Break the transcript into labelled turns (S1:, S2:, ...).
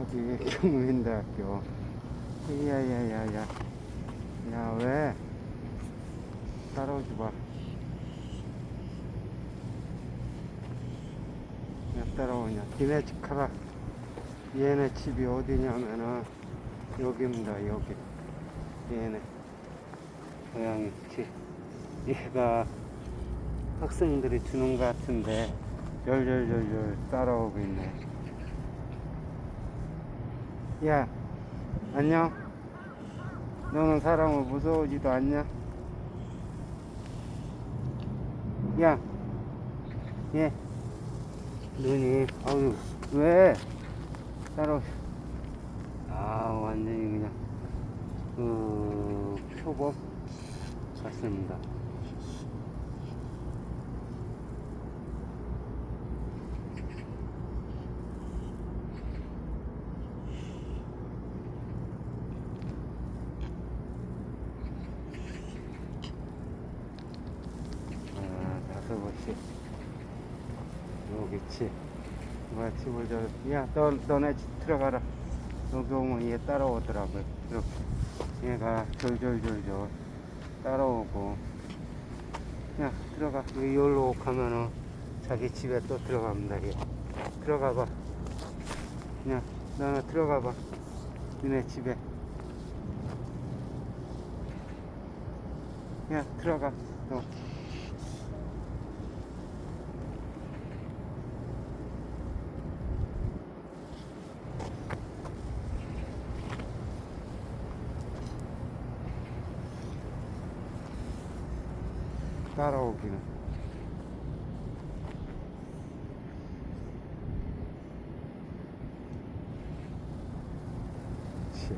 S1: 여기 경민대학교. 야야야야. 야 왜? 따라오지 마. 왜 따라오냐? 니네 집 가라. 얘네 집이 어디냐면은 여기입니다. 여기. 얘네 고양이 집. 얘가 학생들이 주는 것 같은데 열열열열 따라오고 있네. 야, 안녕. 너는 사람을 무서워지도 않냐? 야, 얘, 눈이, 아유, 왜? 따라오. 아, 완전히 그냥, 그, 표범 같습니다. 아, 다섯 번씩. 여기 집. 뭐야, 집을 저, 야, 너, 너네 집 들어가라. 여기 오면 얘 따라오더라고요. 이렇게. 얘가 졸졸졸졸 따라오고. 야, 들어가. 여기 여기로 가면은 자기 집에 또 들어갑니다, 얘. 들어가 봐. 야, 너는 들어가 봐. 니네 집에. 야, 들어가. 너. 따라오기는. 치.